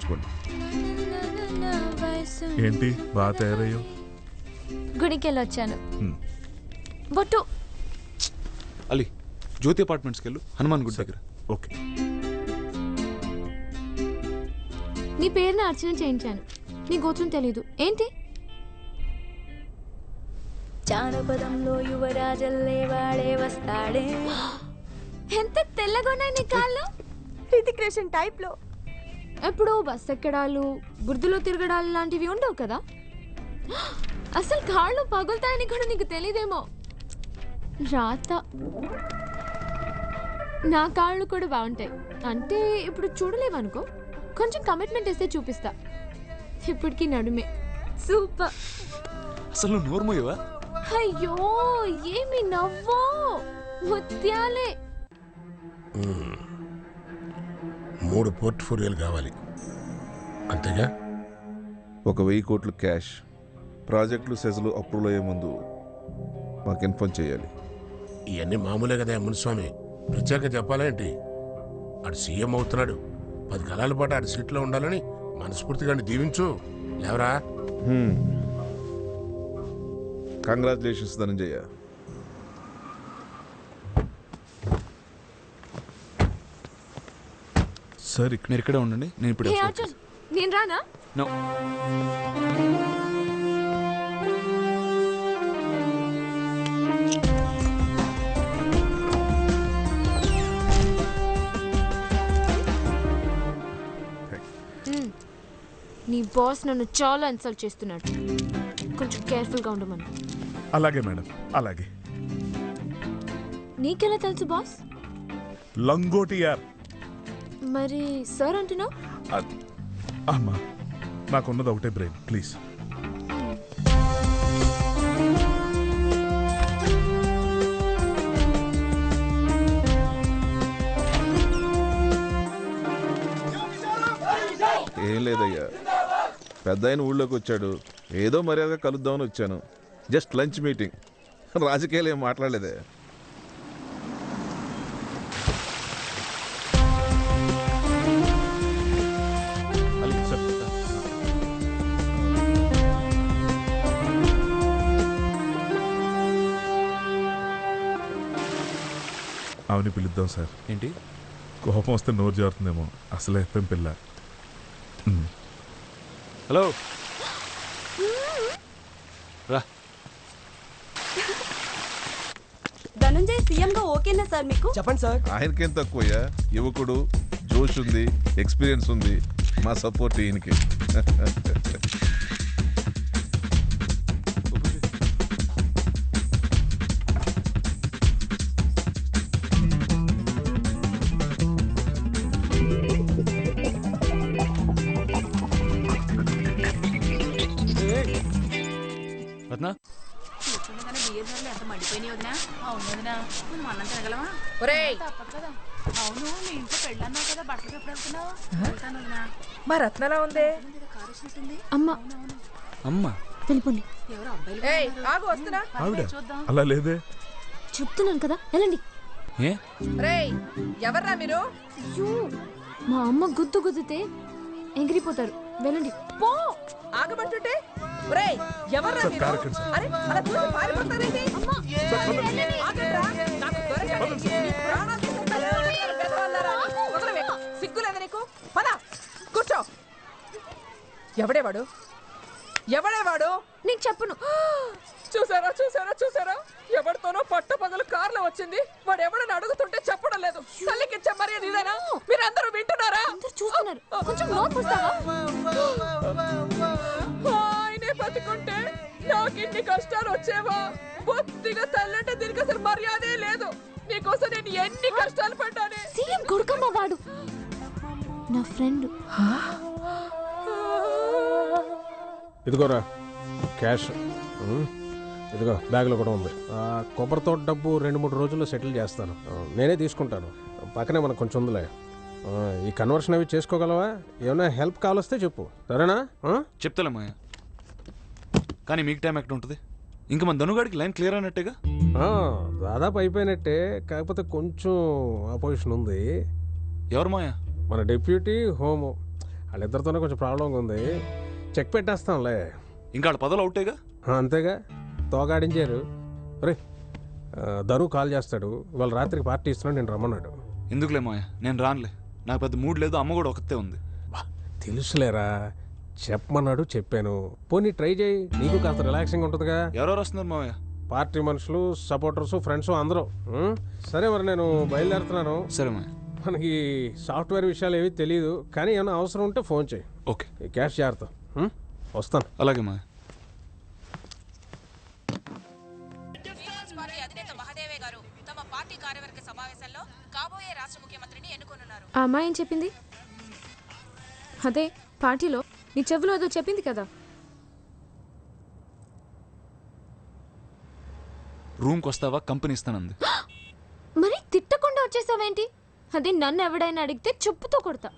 ఉంచుకోండి ఏంటి? బాగా తయారయ్యో? గుడికి వెళ్ళొచ్చాను హ్మ్. బొట్టు. అలీ జ్యోతి అపార్ట్మెంట్స్కి వెళ్ళు. హనుమాన్ గుడి దగ్గర. ఓకే. నీ పేరుని అర్చన చేయించాను. నీ గోత్రం తెలీదు. ఏంటి? జానపదంలో యువరాజల్లే వాడే వస్తాడే. ఎంత తెల్లగా ఉన్నాయి నీ కాళ్ళు? హృతిక్ రోషన్ టైప్లో ఎప్పుడో బస్ ఎక్కడాలు బురదలో తిరగడాలు లాంటివి ఉండవు కదా? అసలు కాళ్ళు పగులుతాయని కూడా నీకు తెలియదేమో రాత. నా కాళ్ళు కూడా బాగుంటాయి. అంటే ఇప్పుడు చూడలేవనుకో? కొంచెం కమిట్మెంట్ ఇస్తే చూపిస్తా. ఇప్పటికి నడుమే. సూపర్. అసలు నోర్మోయవా అయ్యో ఏమి నవ్వో? ముత్యాలే. మూడు పోర్ట్ఫోలియోలు కావాలి. అంతేగా? ఒక వెయ్యి కోట్లు క్యాష్. ప్రాజెక్టులు సెజలు అప్రూవల్ అయ్యే ముందు మాకు ఇన్ఫార్మ్ చేయాలి. ఇవన్నీ మామూలే కదా మునిస్వామి. ప్రత్యేక చెప్పాలేంటి ఆడు సీఎం అవుతున్నాడు. పది కాలాల పాటు ఆడి సీట్లో ఉండాలని మనస్ఫూర్తిగా దీవించు. లేవరా? కంగ్రాచులేషన్స్ ధనంజయ. సార్ ఇక్కడ మీరు ఇక్కడే ఉండండి. నేను ఇప్పుడు అర్జున్ నేను రానా? నో. నీ బాస్ నన్ను చాలా ఇన్సల్ట్ చేస్తున్నాడు. కొంచెం కేర్ఫుల్గా ఉండమను. అలాగే మేడం. అలాగే. నీకెలా తెలుసు బాస్? లంగోటి యార్ మరి సార్ అంటున్నావు అమ్మా నాకున్నది ఒకటే బ్రెయిన్ ప్లీజ్. ఏం లేదయ్యా. పెద్ద ఆయన ఊళ్ళోకి వచ్చాడు. ఏదో మర్యాదగా కలుద్దామని వచ్చాను. Just lunch meeting. రాజకీయాలు ఏం మాట్లాడలేదే. అవని పిలుద్దాం సార్. ఏంటి? కోపం వస్తే నోరు జారుతుందేమో. అసలు ఎఫ్ఎం పిల్ల. హలో. రా. ధనుంజయ్ సీఎం గా ఓకేనా సార్ మీకు? చెప్పండి సార్. ఆయనకేం తక్కువయ్యా? యువకుడు జోష్ ఉంది ఎక్స్పీరియన్స్ ఉంది మా సపోర్ట్ ఈయనకి. రత్న మా రత్నలా ఉంది అమ్మ వెళ్ళిపోండి అలా లేదే చెప్తున్నాను కదా వెళ్ళండి ఎవర్రా మీరు అయ్యో మా అమ్మ గుద్దు గుద్దితే ఎగిరిపోతారు వెళ్ళండి. పో! ఆగమంటుంటే? రేయ్ ఎవర్రా మీరు. అరే అలా చూసి పారిపోతారేంటి? ఆగండ్రా. నాకు దొరకండి. మీ ప్రాణాలు? వదలవే. సిగ్గులేదు నీకు? పద కూర్చో. ఎవడేవాడు? నీకు చెప్పను. చూసారా చూసారా చూసారా? ఎవరితోనో పట్ట పగలు కార్లో వచ్చింది. వాడు ఎవడని అడుగుతుంటే చెప్పడం లేదు. తల్లికి మర్యాద ఇదేనా? మీరందరూ వింటున్నారా? అందరు చూస్తున్నారు. కొంచెం ఆయనే బతుకుంటే నాకు ఇన్ని కష్టాలు వచ్చేవా? బొత్తిగా తల్లంటే దీనికి అసలు మర్యాదే లేదు. నీకోసం నేను ఎన్ని కష్టాలు పడ్డానే. సీఎం కొడుకమ్మ వాడు. నా ఫ్రెండ్. ఇదిగోరా క్యాష్. ఉమ్, ఇదిగో బ్యాగ్లో కూడా ఉంది. ఆ, కొబ్బరితో డబ్బు రెండు మూడు రోజుల్లో సెటిల్ చేస్తాను. ఆ, నేనే తీసుకుంటాను. పక్కనే మనకు కొంచెం ఉందిలే. ఆ, ఈ కన్వర్షన్ అవి చేసుకోగలవా? ఏమైనా హెల్ప్ కావాలొస్తే చెప్పు. సరేనా? ఆ? చెప్తాలే మాయ. కానీ మీకు టైం ఎక్కడ ఉంటుంది? ఇంకా మన ధనుగాడికి లైన్ క్లియర్ అయినట్టేగా? ఆ, దాదాపు అయిపోయినట్టే. కాకపోతే కొంచెం ఆపోజిషన్ ఉంది. ఎవరు మాయ? మన డిప్యూటీ హోము. వాళ్ళిద్దరితోనే కొంచెం ప్రాబ్లంగా ఉంది చెక్ పెట్టేస్తాంలే. ఇంకా వాళ్ళ పదవులు అవుటేగా? అంతేగా. తోగాడించారు. రే ధను కాల్ చేస్తాడు. ఇవాళ రాత్రికి పార్టీ ఇస్తున్నాడు నేను రమ్మన్నాడు. ఎందుకులే మాయ నేను రానులే. నాకు పెద్ద మూడ్ లేదు అమ్మ కూడా ఒకతే ఉంది. తెలుసులేరా. చెప్పమన్నాడు చెప్పాను. పోనీ ట్రై చేయి. నీకు కాస్త రిలాక్సింగ్ ఉంటుందిగా. ఎవరెవరు వస్తున్నారు మామయ్య పార్టీ మనుషులు సపోర్టర్స్ ఫ్రెండ్స్ అందరూ. ఉం? సరే మరి నేను బయలుదేరుతున్నాను. సరే మాయ మనకి సాఫ్ట్వేర్ విషయాలు ఏవి తెలియదు కానీ ఏమైనా అవసరం ఉంటే ఫోన్ చేయి. ఓకే. ఈ క్యాష్ జాగ్రత్త. ఉం? వస్తాను. అలాగే మాయ పీపుల్స్ పార్టీ అధినేత మహదేవే గారు తమ పార్టీ కార్యవర్గ సమావేశంలో కాబోయే రాష్ట్ర ముఖ్యమంత్రిని ఎన్నుకోనున్నారు. ఆ అమ్మాయి ఏం చెప్పింది? అదే పార్టీలో నీ చెవిలో ఏదో చెప్పింది కదా. రూమ్కి వస్తావా కంపెనీ ఇస్తానంది. మరి తిట్టకుండా వచ్చేసావేంటి? అదే నన్ను ఎవడైనా అడిగితే చెప్పుతో కొడతా.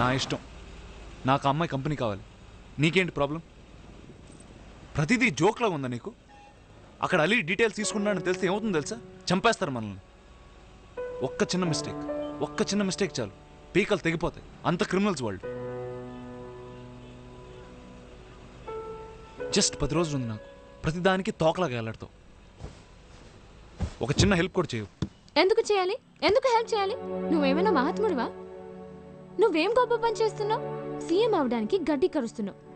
నా ఇష్టం. నాకు అమ్మాయి కంపెనీ కావాలి. నీకేంటి ప్రాబ్లం ప్రతిదీ జోక్లాగా ఉందా నీకు? అక్కడ అలీ డీటెయిల్స్ తీసుకున్నాడని తెలిస్తే ఏమవుతుందో తెలుసా? చంపేస్తారు మనల్ని. ఒక్క చిన్న మిస్టేక్ ఒక్క చిన్న మిస్టేక్ చాలు. పీకలు తెగిపోతాయి. అంత క్రిమినల్స్ వాళ్ళు జస్ట్ పది రోజులు ఉంది నాకు. ప్రతిదానికి తోకలాగా వెళ్ళాడుతావు ఒక చిన్న హెల్ప్ కూడా చేయవు. ఎందుకు చేయాలి? ఎందుకు హెల్ప్ చేయాలి? నువ్వేమైనా మహాత్ముడివా? నువ్వేం గొప్ప పని చేస్తున్నావు? సీఎం అవడానికి గడ్డి కరుస్తున్నావు.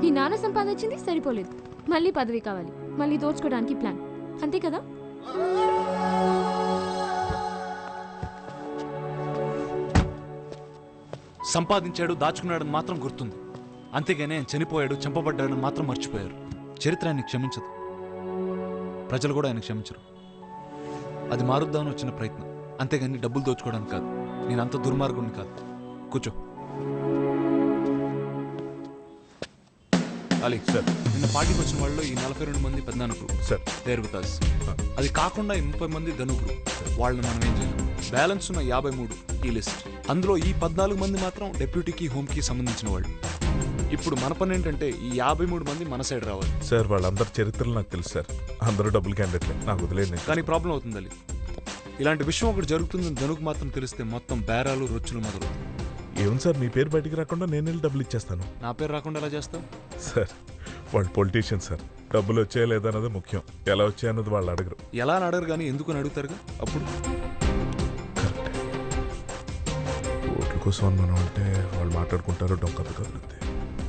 మీ నాన్న సంపాదించింది సరిపోలేదు. మళ్ళీ పదవి కావాలి. మళ్ళీ దోచుకోవడానికి ప్లాన్. అంతే కదా? సంపాదించాడు దాచుకున్నాడని మాత్రం గుర్తుంది. అంతేగానే ఆయన చనిపోయాడు చంపబడ్డాడని మాత్రం మర్చిపోయారు. చరిత్ర ఆయన క్షమించదు. ప్రజలు కూడా ఆయన క్షమించరు. అది మారుద్దామని వచ్చిన ప్రయత్నం. అంతేగాని డబ్బులు దోచుకోవడానికి కాదు. నేను అంత దుర్మార్గుడిని కాదు. కూర్చో. అలీ సార్ నిన్న పార్టీకి వచ్చిన వాళ్ళు ఈ నలభై రెండు మంది పెద్ద గ్రూప్ సార్ దేర్ విత్. అది కాకుండా ఈ ముప్పై మంది ధను గ్రూప్ వాళ్ళని మనం ఏం చేయలేం? బ్యాలెన్స్ ఉన్న యాభై మూడు ఈ లిస్ట్ అందులో ఈ పద్నాలుగు మంది మాత్రం డెప్యూటీకి హోమ్కి సంబంధించిన వాళ్ళు. ఇప్పుడు మన పని ఏంటంటే ఈ యాభై మూడు మంది మన సైడ్ రావాలి. సార్ వాళ్ళందరి చరిత్రలు నాకు తెలుసు సార్ అందరూ డబ్బులు క్యాండిడేట్లే నాకు వదిలేదు కానీ ప్రాబ్లం అవుతుంది అది ఇలాంటి విషయం ఒకటి జరుగుతుందని ధనుకు మాత్రం తెలిస్తే మొత్తం బేరాలు రొచ్చులు మొదలు ఏం సార్ మీ పేరు బయటికి రాకుండా నేను వెళ్ళి డబ్బులు ఇచ్చేస్తాను. నా పేరు రాకుండా ఎలా చేస్తావు? సార్ వాళ్ళు పొలిటీషియన్ సార్. డబ్బులు వచ్చాయా లేదా అన్నది ముఖ్యం. ఎలా వచ్చాయన్నది వాళ్ళు అడగరు. ఎలా అని అడగరు కానీ ఎందుకు అని అడుగుతారుగా? అప్పుడు? ఓట్ల కోసం అని మనం అంటే వాళ్ళు మాట్లాడుకుంటారు డొంక కదులుద్ది.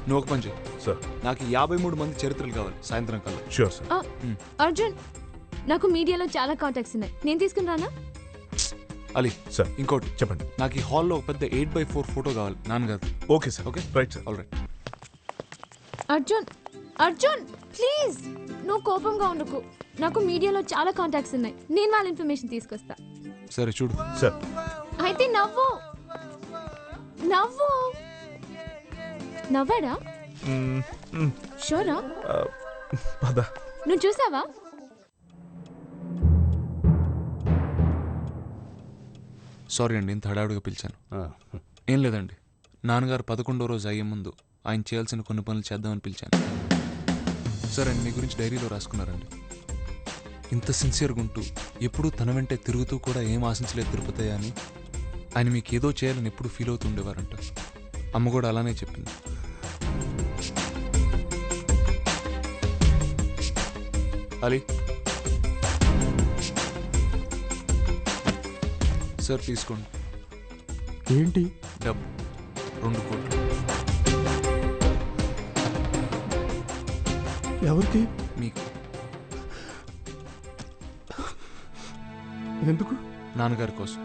నువ్వు ఒక పని చేయి. సార్. నాకు యాభై మూడు మంది చరిత్రలు కావాలి సాయంత్రం కల్లా. షూర్ సార్ ఆ, అర్జున్ నాకు మీడియాలో చాలా కాంటాక్ట్స్ ఉన్నాయి. నేను తీసుకుని రానా? అలీ సార్. ఇంకోటి. చెప్పండి. నాకు ఈ హాల్లో పెద్ద ఎయిట్ బై ఫోర్ ఫోటో కావాలి. నాన్నగారు. Okay sir. Okay? Right sir. All right Arjun Arjun please. నువ్వు కోపంగా ఉండకు. నాకు మీడియాలో చాలా కాంటాక్ట్స్ ఉన్నాయి. నేను వాళ్ళ ఇన్ఫర్మేషన్ తీసుకొస్తా. సరే చూడు. సార్. అయితే నవ్వు. నవ్వు. నవ్వాడా? షోరా? నువ్వు చూసావా? సారీ అండి ఇంత హడావుడిగా పిలిచాను. ఏం లేదండి. నాన్నగారు పదకొండో రోజు అయ్యే ముందు ఆయన చేయాల్సిన కొన్ని పనులు చేద్దామని పిలిచాను. సరే అండి మీ గురించి డైరీలో రాసుకున్నారండి. ఇంత సిన్సియర్గా ఉంటూ ఎప్పుడూ తన వెంటే తిరుగుతూ కూడా ఏం ఆశించలేదు తిరుపతి అని ఆయన మీకు ఏదో చేయాలని ఎప్పుడు ఫీల్ అవుతూ ఉండేవారంట. అమ్మ కూడా అలానే చెప్పింది. అలీ సార్ తీసుకోండి. ఏంటి? డబ్బు రెండు కోట్లు. ఎవరికి? మీకు. ఎందుకు? నాన్నగారి కోసం.